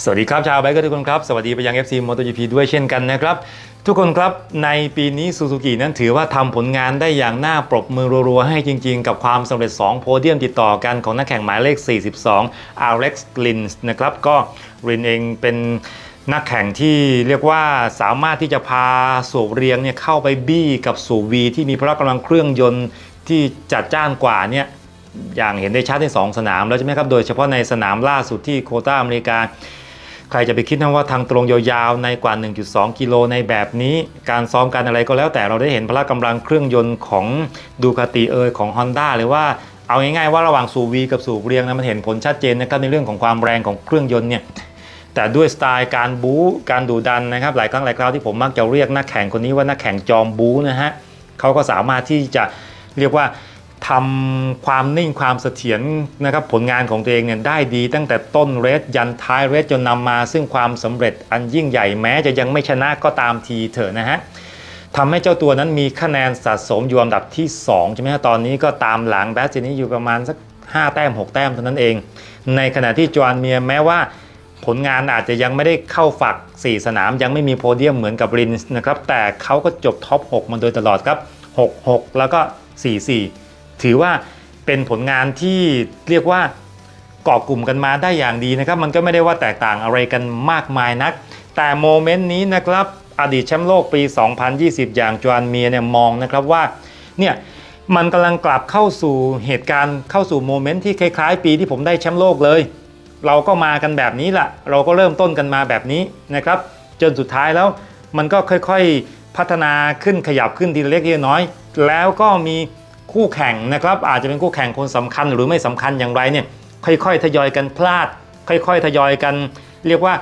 สวัสดีครับชาวไบค์เกอร์ทุกคนครับ สวัสดีไปยัง FC MotoGP ด้วยเช่นกันนะครับ ทุกคนครับในปีนี้ซูซูกินั้นถือว่าทำผลงานได้อย่างน่าปรบมือรัวๆ ให้จริงๆ กับความสำเร็จ 2 โพเดียมติดต่อกันของนักแข่งหมายเลข 42 Alex Rins นะครับก็รินเองเป็นนักแข่งที่เรียกว่าสามารถที่จะพาสูบเรียงเนี่ยเข้าไปบี้กับสูบวีที่มีพละกำลังเครื่องยนต์ที่จัดจ้านกว่าเนี่ยอย่างเห็นได้ชัดใน 2 สนามแล้วใช่ไหมครับ โดยเฉพาะในสนามล่าสุดที่โคต้าอเมริกา ใครจะไปคิดนะว่าทางตรงยาวๆในกว่า 1.2 กิโลในแบบนี้ การซ้อมการอะไรก็แล้วแต่เราได้เห็นพละกำลังเครื่องยนต์ของดูคาติเอยของ Honda เลยว่าเอาง่ายๆว่าระหว่างสูบวีกับสูบเรียงนะมันเห็นผลชัดเจนนะครับในเรื่องของความแรงของเครื่องยนต์เนี่ยแต่ด้วยสไตล์การบู๊การดูดันนะครับหลายครั้งหลายคราวที่ผมมักจะเรียกนักแข่งคนนี้ว่านักแข่งจอมบู๊นะฮะเขาก็สามารถที่จะเรียกว่า ทำความนิ่งความเสถียรนะครับผลงานของตัวเองเนี่ยได้ดีตั้งแต่ต้นเรสยันท้ายเรสจนนำมา ซึ่งความสำเร็จอันยิ่งใหญ่แม้จะยังไม่ชนะก็ตามทีเถอะนะฮะทำให้เจ้าตัวนั้นมีคะแนนสะสมอยู่อันดับที่2ใช่ไหมฮะตอนนี้ก็ตามหลังแบสเจนี่อยู่ประมาณสัก 5 แต้ม 6 แต้มเท่านั้นเอง ในขณะที่จอห์นเมียแม้ว่าผลงานอาจจะยังไม่ได้เข้าฝัก 4 สนามยังไม่มีโพเดียมเหมือนกับรินส์นะครับแต่เขาก็จบท็อป 6 มาโดยตลอดครับ 6 6 แล้วก็ 4 4 ถือว่าเป็นผลงานที่เรียกว่าเกาะกลุ่มกันมาได้อย่างดีนะครับ มันก็ไม่ได้ว่าแตกต่างอะไรกันมากมายนัก แต่โมเมนต์นี้นะครับอดีตแชมป์โลกปี 2020 อย่างจอห์นเมียเนี่ยมองนะครับว่าเนี่ยมันกำลังกลับเข้าสู่เหตุการณ์เข้าสู่โมเมนต์ที่คล้ายๆ ปีที่ผมได้แชมป์โลกเลย เราก็มากันแบบนี้แหละเราก็เริ่มต้นกันมาแบบนี้นะครับ จนสุดท้ายแล้วมันก็ค่อยๆพัฒนาขึ้นขยับขึ้นทีละเล็กทีละน้อย แล้วก็มี คู่แข่งนะครับอาจจะเป็นคู่แข่งคนสำคัญหรือไม่สำคัญอย่างไรเนี่ยค่อยๆ ทยอยกันพลาด ค่อยๆ ทยอยกัน เรียกว่า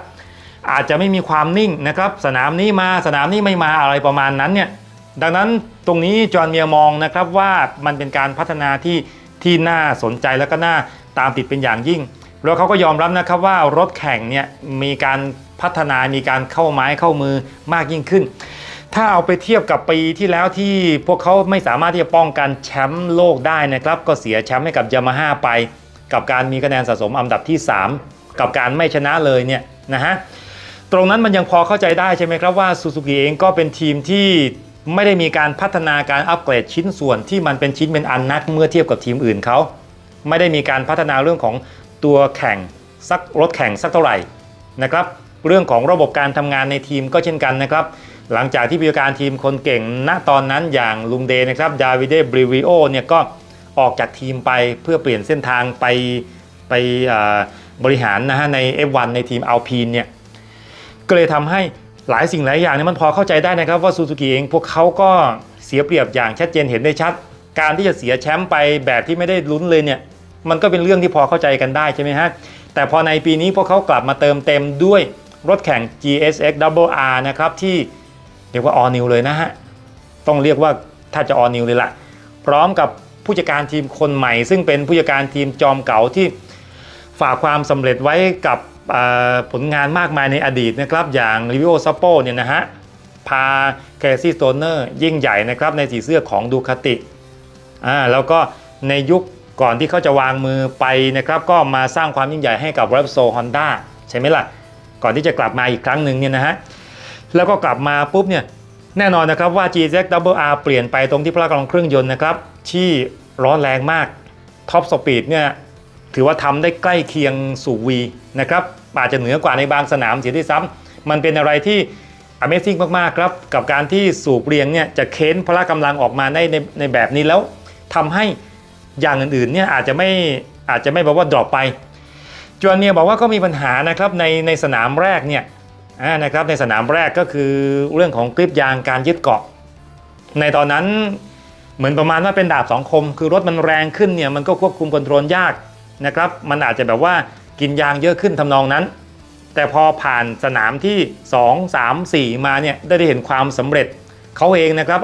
อาจจะไม่มีความนิ่งนะครับสนามนี้มาสนามนี้ไม่มาอะไรประมาณนั้นเนี่ยดังนั้นตรงนี้จอห์นเมียมองนะครับว่ามันเป็นการพัฒนาที่ที่น่าสนใจแล้วก็น่าตามติดเป็นอย่างยิ่ง แล้วเขาก็ยอมรับนะครับว่ารถแข่งเนี่ยมีการพัฒนามีการเข้าไม้เข้ามือมากยิ่งขึ้น ถ้าเอาไปเทียบกับปีที่แล้วที่พวกเขาไม่สามารถที่จะป้องกันแชมป์โลกได้นะครับ ก็เสียแชมป์ให้กับยามาฮ่าไป กับการมีคะแนนสะสมอันดับที่ 3 กับการไม่ชนะเลยเนี่ยนะฮะตรงนั้นมันยังพอเข้าใจได้ใช่ไหมครับว่าซูซูกิเองก็เป็นทีมที่ไม่ได้มีการพัฒนาการอัปเกรดชิ้นส่วนที่มันเป็นชิ้นเป็นอันนักเมื่อเทียบกับทีมอื่นเขาไม่ได้มีการพัฒนาเรื่องของตัวแข่งสักรถแข่งสักเท่าไหร่นะครับ เรื่องของระบบการทำงานในทีมก็เช่นกันนะครับ หลังจากที่ผู้การทีมคนเก่งณตอนนั้นอย่างลุงเดย์นะครับดาวิเดบริวิโอเนี่ยก็ออกจากทีมไปเพื่อเปลี่ยนเส้นทางไปไปบริหารนะฮะใน F1 ในทีมอัลพีนเนี่ยก็เลยทำให้หลายสิ่งหลายอย่างเนี่ยมันพอเข้าใจได้นะครับว่าซูซูกิเองพวกเขาก็เสียเปรียบอย่างชัดเจนเห็นได้ชัด การที่จะเสียแชมป์ไปแบบที่ไม่ได้ลุ้นเลยเนี่ยมันก็เป็นเรื่องที่พอเข้าใจกันได้ใช่ไหมฮะแต่พอในปีนี้พวกเขากลับมาเติมเต็มด้วยรถแข่ง GSX Double R นะครับที่ เรียกว่า all new เลยนะฮะ ต้องเรียกว่าถ้าจะ all new เลยละพร้อมกับผู้จัดการทีมคนใหม่ ซึ่งเป็นผู้จัดการทีมจอมเก่าที่ฝากความสำเร็จไว้กับผลงานมากมายในอดีตนะครับ อย่างริวิโอซัปโปเนี่ยนะฮะ พาแคซี่สโตเนอร์ยิ่งใหญ่นะครับในสีเสื้อของดูคาติอ่าแล้วก็ในยุคก่อนที่เขาจะวางมือไปนะครับก็มาสร้างความยิ่งใหญ่ให้กับ r e p s o Honda ใช่ไหมล่ะ ก่อนที่จะกลับมาอีกครั้งหนึ่งเนี่ยนะฮะ แล้วก็กลับมาปุ๊บเนี่ยแน่นอนนะครับว่า GZ Double R เปลี่ยนไปตรงที่พละกำลังเครื่องยนต์นะครับที่ร้อนแรงมากท็อปสปีดเนี่ยถือว่าทำได้ใกล้เคียงสู่ V นะครับอาจจะเหนือกว่าในบางสนามเสียด้วยซ้ำมันเป็นอะไรที่ Amazing มากๆครับกับการที่สูบเรียงเนี่ยจะเค้นพละกำลังออกมาได้ในในแบบนี้แล้วทำให้อย่างอื่นๆเนี่ยอาจจะไม่อาจจะไม่บอกว่าดรอปไปจวนเนี่ยบอกว่าก็มีปัญหานะครับในในสนามแรกเนี่ย นะครับในสนามแรกก็คือเรื่องของกริปยางการยึดเกาะ ในตอนนั้นเหมือนประมาณว่าเป็นดาบสองคม คือรถมันแรงขึ้นเนี่ยมันก็ควบคุมคอนโทรลยากนะครับมันอาจจะแบบว่ากินยางเยอะขึ้นทำนองนั้น แต่พอผ่านสนามที่ 2 3 4 มาเนี่ยได้ได้เห็นความสำเร็จเขาเองนะครับ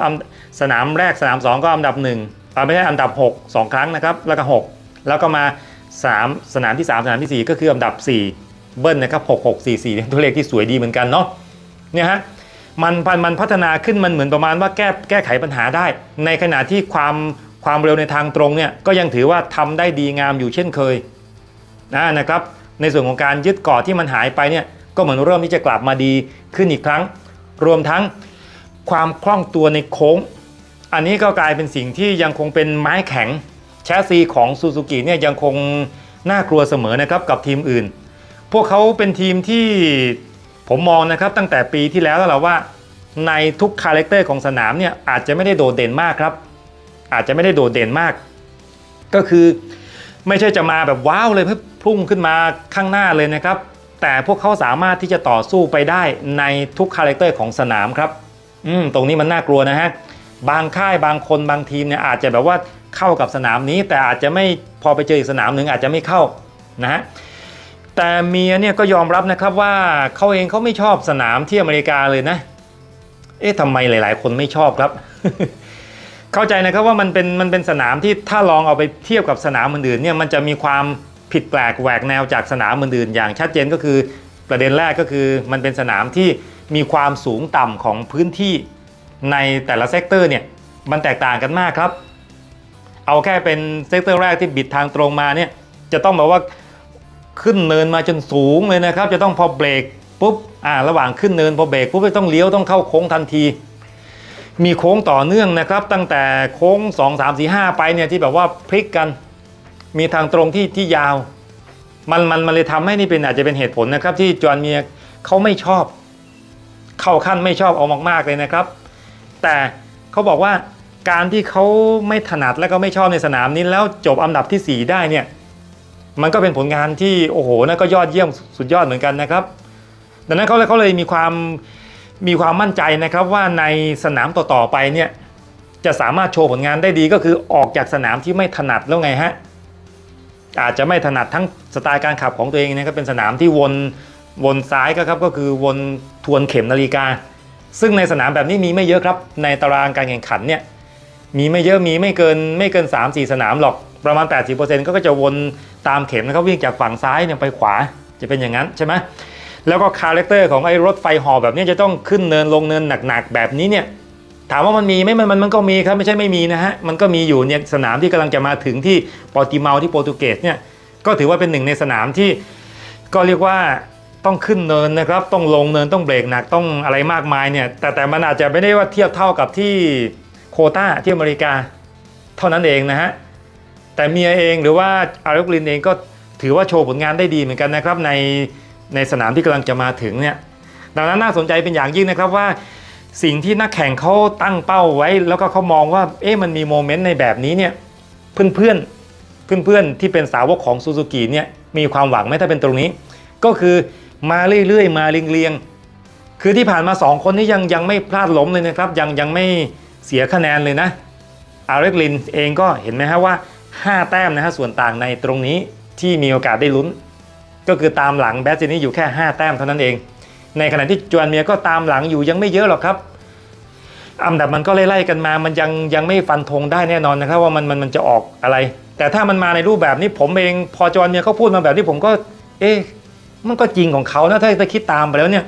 สนามแรกสนาม 2 ก็อันดับ1อ่าไม่ใช่อันดับ 6 2 ครั้งนะครับแล้วก็ 6 แล้วก็มา 3 สนามที่ 3 สนามที่ 4 ก็คืออันดับ 4 เบิ้ลนะครับ6 6 4 4เนี่ยตัวเลขที่สวยดีเหมือนกันเนาะเนี่ยฮะมันมันมันพัฒนาขึ้นมันเหมือนประมาณว่าแก้แก้ไขปัญหาได้ ในขณะที่ความความเร็วในทางตรงเนี่ยก็ยังถือว่าทำได้ดีงามอยู่เช่นเคยนะนะครับในส่วนของการยึดเกาะที่มันหายไปเนี่ยก็เหมือนเริ่มที่จะกลับมาดีขึ้นอีกครั้ง รวมทั้งความคล่องตัวในโค้ง อันนี้ก็กลายเป็นสิ่งที่ยังคงเป็นไม้แข็งแชสซีของซูซูกิเนี่ยยังคงน่ากลัวเสมอนะครับกับทีมอื่น พวกเขาเป็นทีมที่ผมมองนะครับตั้งแต่ปีที่แล้วแล้วแหละว่า ในทุกคาแรคเตอร์ของสนามเนี่ยอาจจะไม่ได้โดดเด่นมากครับ อาจจะไม่ได้โดดเด่นมาก ก็คือไม่ใช่จะมาแบบว้าวเลยเพื่อพุ่งขึ้นมาข้างหน้าเลยนะครับ แต่พวกเขาสามารถที่จะต่อสู้ไปได้ในทุกคาแรคเตอร์ของสนามครับอืมตรงนี้มันน่ากลัวนะฮะบางค่ายบางคนบางทีมเนี่ยอาจจะแบบว่าเข้ากับสนามนี้ แต่อาจจะไม่พอไปเจออีกสนามหนึ่งอาจจะไม่เข้านะฮะ แต่เมียเนี่ยก็ยอมรับนะครับว่าเขาเองเขาไม่ชอบสนามที่อเมริกาเลยนะ เอ๊ะทำไมหลาย ๆ คนไม่ชอบครับ เข้าใจนะครับว่ามันเป็นมันเป็นสนามที่ถ้าลองเอาไปเทียบกับสนามอื่นๆเนี่ยมันจะมีความผิดแปลกแหวกแนวจากสนามอื่นๆอย่างชัดเจนก็คือประเด็นแรกก็คือมันเป็นสนามที่มีความสูงต่ำของพื้นที่ในแต่ละเซกเตอร์เนี่ยมันแตกต่างกันมากครับ เอาแค่เป็นเซกเตอร์แรกที่บิดทางตรงมาเนี่ยจะต้องแบบว่า ขึ้นเนินมาจนสูงเลยนะครับ จะต้องพอเบรกปุ๊บอ่าระหว่างขึ้นเนินพอเบรกปุ๊บจะต้องเลี้ยวต้องเข้าโค้งทันที มีโค้งต่อเนื่องนะครับ ตั้งแต่โค้ง 2 3 4 5 ไปเนี่ยที่แบบว่าพลิกกัน มีทางตรงที่ที่ยาว มันมันมันเลยทำให้นี่เป็นอาจจะเป็นเหตุผลนะครับ ที่จอห์นเมียเขาไม่ชอบ เข้าขั้นไม่ชอบเอามาก ๆเลยนะครับ แต่เขาบอกว่าการที่เขาไม่ถนัดและก็ไม่ชอบในสนามนี้แล้วจบอันดับทีสี่4 ได้เนี่ย มันก็เป็นผลงานที่โอ้โหนะก็ยอดเยี่ยมสุดยอดเหมือนกันนะครับ ดังนั้นเขาเลยเขาเลยมีความมีความมั่นใจนะครับว่าในสนามต่อๆไปเนี่ยจะสามารถโชว์ผลงานได้ดีก็คือออกจากสนามที่ไม่ถนัดแล้วไงฮะอาจจะไม่ถนัดทั้งสไตล์การขับของตัวเองนะครับเป็นสนามที่วนวนซ้ายก็ครับก็คือวนทวนเข็มนาฬิกา ซึ่งในสนามแบบนี้มีไม่เยอะครับ ในตารางการแข่งขันเนี่ยมีไม่เยอะมีไม่เกินไม่เกิน 3-4 สนามหรอก ประมาณ 80%ก็ก็จะวนตามเข็มนะครับวิ่งจากฝั่งซ้ายเนี่ยไปขวาจะเป็นอย่างนั้นใช่ไหมแล้วก็คาแรคเตอร์ของไอ้รถไฟหอแบบนี้จะต้องขึ้นเนินลงเนินหนักๆแบบนี้เนี่ยถามว่ามันมีไหมมันมันมันก็มีครับไม่ใช่ไม่มีนะฮะมันก็มีอยู่เนี่ยสนามที่กำลังจะมาถึงที่ปอร์ติเมาที่โปรตุเกสเนี่ยก็ถือว่าเป็นหนึ่งในสนามที่ก็เรียกว่าต้องขึ้นเนินนะครับ ต้องลงเนินต้องเบรกหนักต้องอะไรมากมายเนี่ยแต่แต่มันอาจจะไม่ได้ว่าเทียบเท่ากับที่โคตาที่อเมริกาเท่านั้นเองนะฮะ แต่เมียเองหรือว่าอาร์เรกลินเองก็ถือว่าโชว์ผลงานได้ดีเหมือนกันนะครับในในสนามที่กำลังจะมาถึงเนี่ยดังนั้นน่าสนใจเป็นอย่างยิ่งนะครับว่าสิ่งที่นักแข่งเขาตั้งเป้าไว้ แล้วก็เขามองว่าเอ๊ะมันมีโมเมนต์ในแบบนี้เนี่ยเพื่อนเพื่อนเพื่อนเพื่อนๆที่เป็นสาวกของซูซูกิเนี่ยมีความหวังไหมถ้าเป็นตรงนี้ ก็คือมาเรื่อยๆ มาเรียงๆคือที่ผ่านมา 2 คนนี้ยังยังไม่พลาดล้มเลยนะครับ ยังยังไม่เสียคะแนนเลยนะอาร์เรกลินเองก็เห็นไหมฮะว่า 5 แต้มนะฮะส่วนต่างในตรงนี้ที่มีโอกาสได้ลุ้น ก็คือตามหลังแบสเจนี่อยู่แค่ 5 แต้มเท่านั้นเอง ในขณะที่จวนเมียก็ตามหลังอยู่ยังไม่เยอะหรอกครับอันดับมันก็ไล่ๆกันมา มันยังยังไม่ฟันธงได้แน่นอนนะครับว่ามันมันมันจะออกอะไร แต่ถ้ามันมาในรูปแบบนี้ผมเอง พอจวนเมียเขาพูดมาแบบนี้ผมก็ เอ๊ะมันก็จริงของเขานะถ้าถ้าคิดตามไปแล้วเนี่ย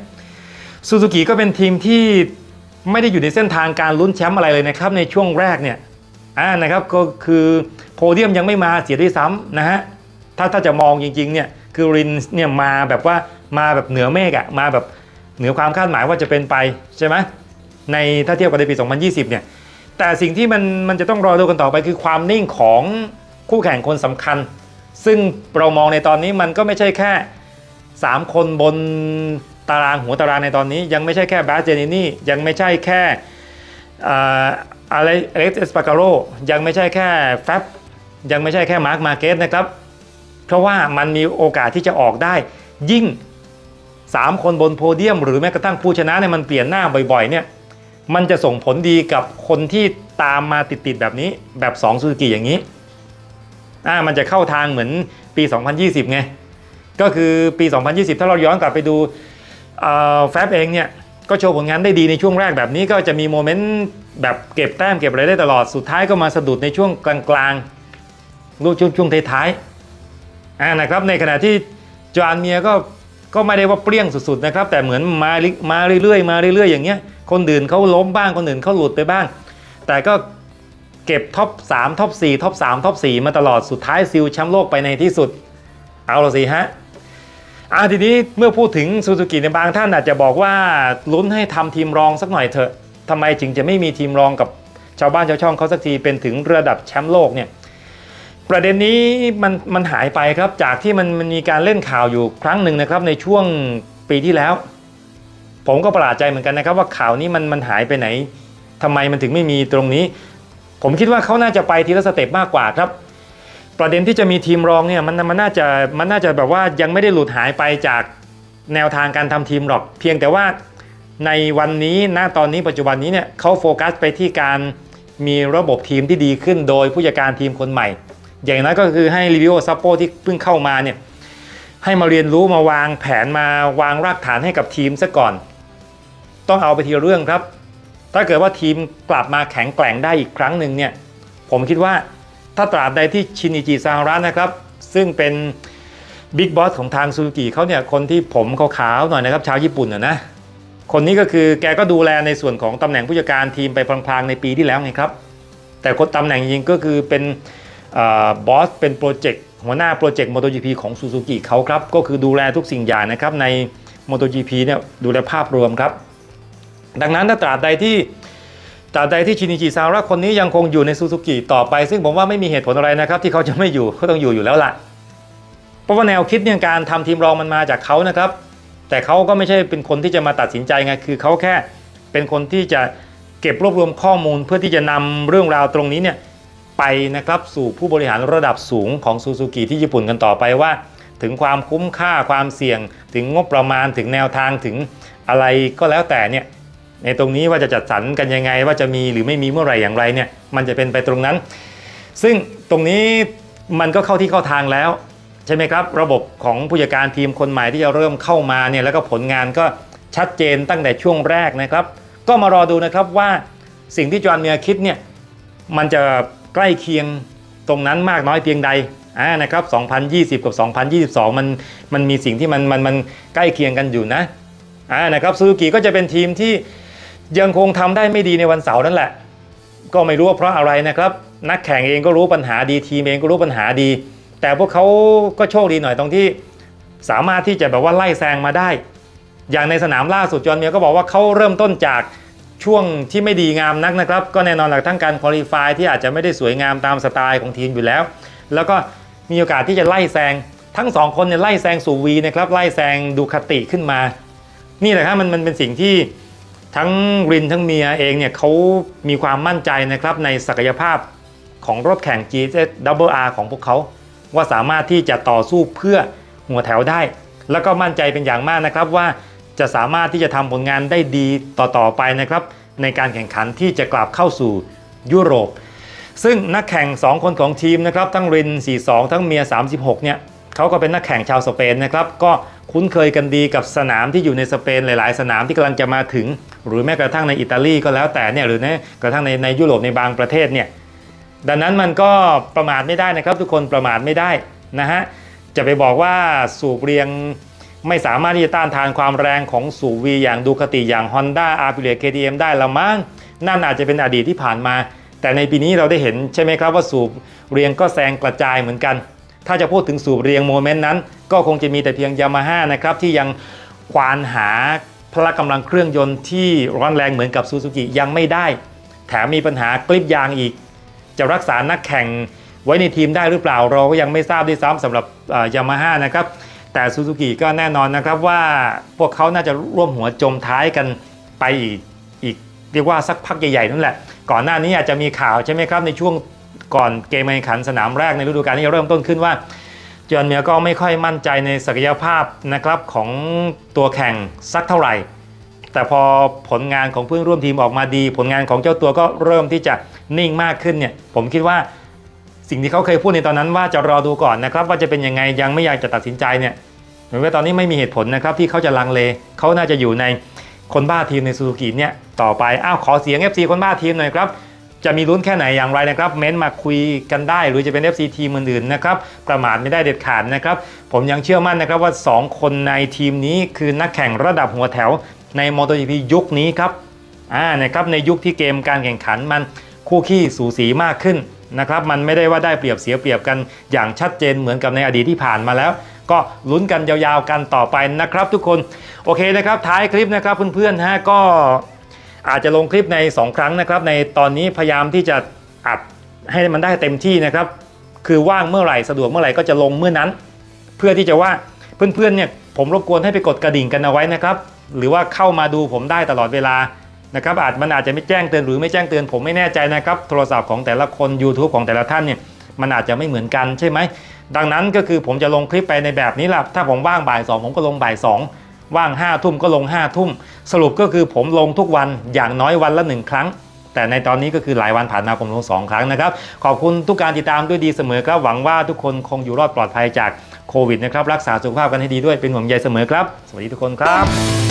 ซูซูกิก็เป็นทีมที่ไม่ได้อยู่ในเส้นทางการลุ้นแชมป์อะไรเลยนะครับในช่วงแรกเนี่ย อ่านะครับก็คือโพเดียมยังไม่มาเสียด้วยซ้ำนะฮะถ้าถ้าจะมองจริงๆเนี่ยคือรินเนี่ยมาแบบว่ามาแบบเหนือเมฆอะมาแบบเหนือความคาดหมายว่าจะเป็นไปใช่ไหมในถ้าเทียบกับในปี 2020 เนี่ยแต่สิ่งที่มันมันจะต้องรอดูกันต่อไปคือความนิ่งของคู่แข่งคนสำคัญ ซึ่งเรามองในตอนนี้มันก็ไม่ใช่แค่ 3 คนบนตารางหัวตารางในตอนนี้ ยังไม่ใช่แค่บาสเจนินี่ยังไม่ใช่แค่ อะไรอเล็กซ์เอสปาการโรยังไม่ใช่แค่แฟบยังไม่ใช่แค่มาร์คมาเกสนะครับ เพราะว่ามันมีโอกาสที่จะออกได้ ยิ่ง 3 คนบนโพเดียม หรือแม้กระทั่งผู้ชนะเนี่ยมันเปลี่ยนหน้าบ่อยๆเนี่ยมันจะส่งผลดีกับคนที่ตามมาติดๆแบบนี้แบบ2ซูซูกิอย่างนี้อ่ามันจะเข้าทางเหมือนปี 2020 ไง ก็คือปี 2020 ถ้าเราย้อนกลับไปดูแฟบเองเนี่ย ก็โชว์ผลงานได้ดีในช่วงแรกแบบนี้ก็จะมีโมเมนต์แบบเก็บแต้มเก็บอะไรได้ตลอดสุดท้ายก็มาสะดุดในช่วงกลางๆรูปช่วงช่วงท้ายๆอ่านะครับในขณะที่จานเมียก็ก็ไม่ได้ว่าเปรี้ยงสุดๆนะครับแต่เหมือนมามาเรื่อยๆมาเรื่อยๆอย่างเงี้ยคนอื่นเขาล้มบ้างคนอื่นเขาหลุดไปบ้าง แต่ก็เก็บท็อป3ท็อป4ท็อป3ท็อป4มาตลอดสุดท้ายซิลแชมป์โลกไปในที่สุด เอาละสิฮะ อ่าทีนี้เมื่อพูดถึงซูซูกิในบางท่านอาจจะบอกว่าลุ้นให้ทำทีมรองสักหน่อยเถอะทำไมจึงจะไม่มีทีมรองกับชาวบ้านชาวช่องเขาสักทีเป็นถึงระดับแชมป์โลกเนี่ยประเด็นนี้มันมันหายไปครับจากที่มันมันมีการเล่นข่าวอยู่ครั้งหนึ่งนะครับในช่วงปีที่แล้ว ผมก็ประหลาดใจเหมือนกันนะครับ ว่าข่าวนี้มันมันหายไปไหนทำไมมันถึงไม่มีตรงนี้ ผมคิดว่าเขาน่าจะไปทีละสเต็ปมากกว่าครับ ประเด็นที่จะมีทีมรองเนี่ยมันมันน่าจะมันน่าจะแบบว่ายังไม่ได้หลุดหายไปจากแนวทางการทำทีมหรอก เพียงแต่ว่าในวันนี้ณตอนนี้ปัจจุบันนี้เนี่ยเขาโฟกัสไปที่การมีระบบทีมที่ดีขึ้นโดยผู้จัดการทีมคนใหม่ อย่างนั้นก็คือให้รีวิโอซัปโปที่เพิ่งเข้ามาเนี่ยให้มาเรียนรู้มาวางแผนมาวางรากฐานให้กับทีมซะก่อน ต้องเอาไปทีละเรื่องครับ ถ้าเกิดว่าทีมกลับมาแข็งแกร่งได้อีกครั้งหนึ่งเนี่ยผมคิดว่า ถ้าตราบใดที่ชินิจิซางระนะครับ ซึ่งเป็นบิ๊กบอสของทางซูซูกิเขาเนี่ยคนที่ผมขาวๆหน่อยนะครับชาวญี่ปุ่นนะนะคนนี้ก็คือแกก็ดูแลในส่วนของตำแหน่งผู้จัดการทีมไปพลางๆในปีที่แล้วไงครับ แต่คนตำแหน่งจริงก็คือเป็นบอสเป็นโปรเจกต์หัวหน้าโปรเจกต์ MotoGP ของซูซูกิเขาครับ ก็คือดูแลทุกสิ่งอย่างนะครับใน MotoGP เนี่ยดูแลภาพรวมครับ ดังนั้นถ้าตราบใดที่ ตราบใดที่ชินิจิซาระคนนี้ยังคงอยู่ในซูซูกิต่อไป ซึ่งผมว่าไม่มีเหตุผลอะไรนะครับ ที่เขาจะไม่อยู่เขาต้องอยู่อยู่แล้วล่ะ เพราะว่าแนวคิดเนี่ยการทำทีมรองมันมาจากเขานะครับ แต่เขาก็ไม่ใช่เป็นคนที่จะมาตัดสินใจไงคือเขาแค่เป็นคนที่จะเก็บรวบรวมข้อมูลเพื่อที่จะนำเรื่องราวตรงนี้เนี่ยไปนะครับสู่ผู้บริหารระดับสูงของซูซูกิที่ญี่ปุ่นกันต่อไปว่า ถึงความคุ้มค่าความเสี่ยง ถึงงบประมาณถึงแนวทางถึงอะไรก็แล้วแต่เนี่ย ในตรงนี้ว่าจะจัดสรรกันยังไง ว่าจะมีหรือไม่มีเมื่อไหร่อย่างไรเนี่ยมันจะเป็นไปตรงนั้น ซึ่งตรงนี้มันก็เข้าที่เข้าทางแล้ว ใช่ไหมครับ ระบบของผู้จัดการทีมคนใหม่ที่จะเริ่มเข้ามาเนี่ยแล้วก็ผลงานก็ชัดเจนตั้งแต่ช่วงแรกนะครับ ก็มารอดูนะครับว่าสิ่งที่จอห์นเมียร์คิดเนี่ยมันจะใกล้เคียงตรงนั้นมากน้อยเพียงใดอ่านะครับ 2020 กับ 2022 มันมันมีสิ่งที่มันมันมันใกล้เคียงกันอยู่นะอ่านะครับซูซูกิก็จะเป็นทีมที่ ยังคงทำได้ไม่ดีในวันเสาร์นั่นแหละ ก็ไม่รู้ว่าเพราะอะไรนะครับ นักแข่งเองก็รู้ปัญหาดีทีมเองก็รู้ปัญหาดี แต่พวกเขาก็โชคดีหน่อยตรงที่ สามารถที่จะแบบว่าไล่แซงมาได้ อย่างในสนามล่าสุดจอห์นเมียก็บอกว่าเขาเริ่มต้นจากช่วงที่ไม่ดีงามนักนะครับ ก็แน่นอนหลักทั้งการคุริฟายที่อาจจะไม่ได้สวยงามตามสไตล์ของทีมอยู่แล้ว แล้วก็มีโอกาสที่จะไล่แซงทั้งสองคนเนี่ยไล่แซงสูวีนะครับไล่แซงดูคติขึ้นมา นี่แหละครับมันมันเป็นสิ่งที่ ทั้งรินทั้งเมียเองเนี่ยเขามีความมั่นใจนะครับในศักยภาพของรถแข่ง GSWR ของพวกเขา ว่าสามารถที่จะต่อสู้เพื่อหัวแถวได้ แล้วก็มั่นใจเป็นอย่างมากนะครับว่าจะสามารถที่จะทำผลงานได้ดีต่อๆไปนะครับ ในการแข่งขันที่จะกลับเข้าสู่ยุโรป ซึ่งนักแข่ง 2 คนของทีมนะครับทั้งริน 42 ทั้งเมีย 36 เนี่ยเขาก็เป็นนักแข่งชาวสเปนนะครับก็ คุ้นเคยกันดีกับสนามที่อยู่ในสเปนหลาย ๆ สนามที่กำลังจะมาถึง หรือแม้กระทั่งในอิตาลีก็แล้วแต่เนี่ยหรือแม้กระทั่งในในยุโรปในบางประเทศเนี่ยดังนั้นมันก็ประมาทไม่ได้นะครับ ทุกคนประมาทไม่ได้นะฮะจะไปบอกว่าสูบเรียงไม่สามารถที่จะต้านทานความแรงของสูบวีอย่างดูคติอย่าง Honda a p i l i a KTM ได้ละมั้งนั่นอาจจะเป็นอดีตที่ผ่านมา แต่ในปีนี้เราได้เห็นใช่ไหมครับว่าสูบเรียงก็แซงกระจายเหมือนกัน ถ้าจะพูดถึงสูบเรียงโมเมนต์นั้น ก็คงจะมีแต่เพียงยามาฮ่านะครับที่ยังควานหาพละกำลังเครื่องยนต์ที่ร้อนแรงเหมือนกับซูซูกิยังไม่ได้ แถมมีปัญหากลิปยางอีก จะรักษานักแข่งไว้ในทีมได้หรือเปล่าเราก็ยังไม่ทราบด้วยซ้ำสำหรับยามาฮ่านะครับแต่ซูซูกิก็แน่นอนนะครับว่าพวกเขาน่าจะร่วมหัวจมท้ายกันไปอีกอีกเรียกว่าสักพักใหญ่ๆนั่นแหละ ก่อนหน้านี้อาจจะมีข่าวใช่ไหมครับในช่วง ก่อนเกมแข่งขันสนามแรกในฤดูกาลนี้เริ่มต้นขึ้นว่าจอห์นเมียก็ไม่ค่อยมั่นใจในศักยภาพนะครับของตัวแข่งสักเท่าไหร่ แต่พอผลงานของเพื่อนร่วมทีมออกมาดี ผลงานของเจ้าตัวก็เริ่มที่จะนิ่งมากขึ้นเนี่ยผมคิดว่าสิ่งที่เขาเคยพูดในตอนนั้นว่าจะรอดูก่อนนะครับว่าจะเป็นยังไงยังไม่อยากจะตัดสินใจเนี่ยเหมือนว่าตอนนี้ไม่มีเหตุผลนะครับที่เขาจะลังเลเขาน่าจะอยู่ในคนบ้าทีมในซูซูกิเนี่ยต่อไปอ้าวขอเสียง FC คนบ้าทีมหน่อยครับ จะมีลุ้นแค่ไหนอย่างไรนะครับ เม้นต์มาคุยกันได้ หรือจะเป็น FC ทีมอื่นๆนะครับประมาทไม่ได้เด็ดขาดนะครับ ผมยังเชื่อมั่นนะครับว่า 2 คนในทีมนี้คือนักแข่งระดับหัวแถวใน MotoGP ยุคนี้ครับอ่านะครับในยุคที่เกมการแข่งขันมันคู่ขี้สูสีมากขึ้นนะครับมันไม่ได้ว่าได้เปรียบเสียเปรียบกันอย่างชัดเจนเหมือนกับในอดีตที่ผ่านมาแล้ว ก็ลุ้นกันยาวๆกันต่อไปนะครับ ทุกคนโอเคนะครับท้ายคลิปนะครับเพื่อนๆฮะก็ อาจจะลงคลิปใน 2 ครั้งนะครับในตอนนี้พยายามที่จะอัดให้มันได้เต็มที่นะครับ คือว่างเมื่อไหร่สะดวกเมื่อไหร่ก็จะลงเมื่อนั้น เพื่อที่จะว่าเพื่อนๆเนี่ยผมรบกวนให้ไปกดกระดิ่งกันเอาไว้นะครับ หรือว่าเข้ามาดูผมได้ตลอดเวลานะครับอาจมันอาจจะไม่แจ้งเตือนหรือไม่แจ้งเตือนผมไม่แน่ใจนะครับ โทรศัพท์ของแต่ละคน YouTube ของแต่ละท่านเนี่ยมันอาจจะไม่เหมือนกันใช่ไหมดังนั้นก็คือผมจะลงคลิปไปในแบบนี้แหละถ้าผมว่างบ่ายสองผมก็ลงบ่ายสอง ว่าง5้าทุ่มก็ลง5้าทุ่มสรุปก็คือผมลงทุกวันอย่างน้อยวันละหนึ่งครั้ง แต่ในตอนนี้ก็คือหลายวันผ่านมาผมลงสองครั้งนะครับ ขอบคุณทุกการติดตามด้วยดีเสมอครับ หวังว่าทุกคนคงอยู่รอดปลอดภัยจากโควิดนะครับ รักษาสุขภาพกันให้ดีด้วยเป็นห่วงใยเสมอครับ สวัสดีทุกคนครับ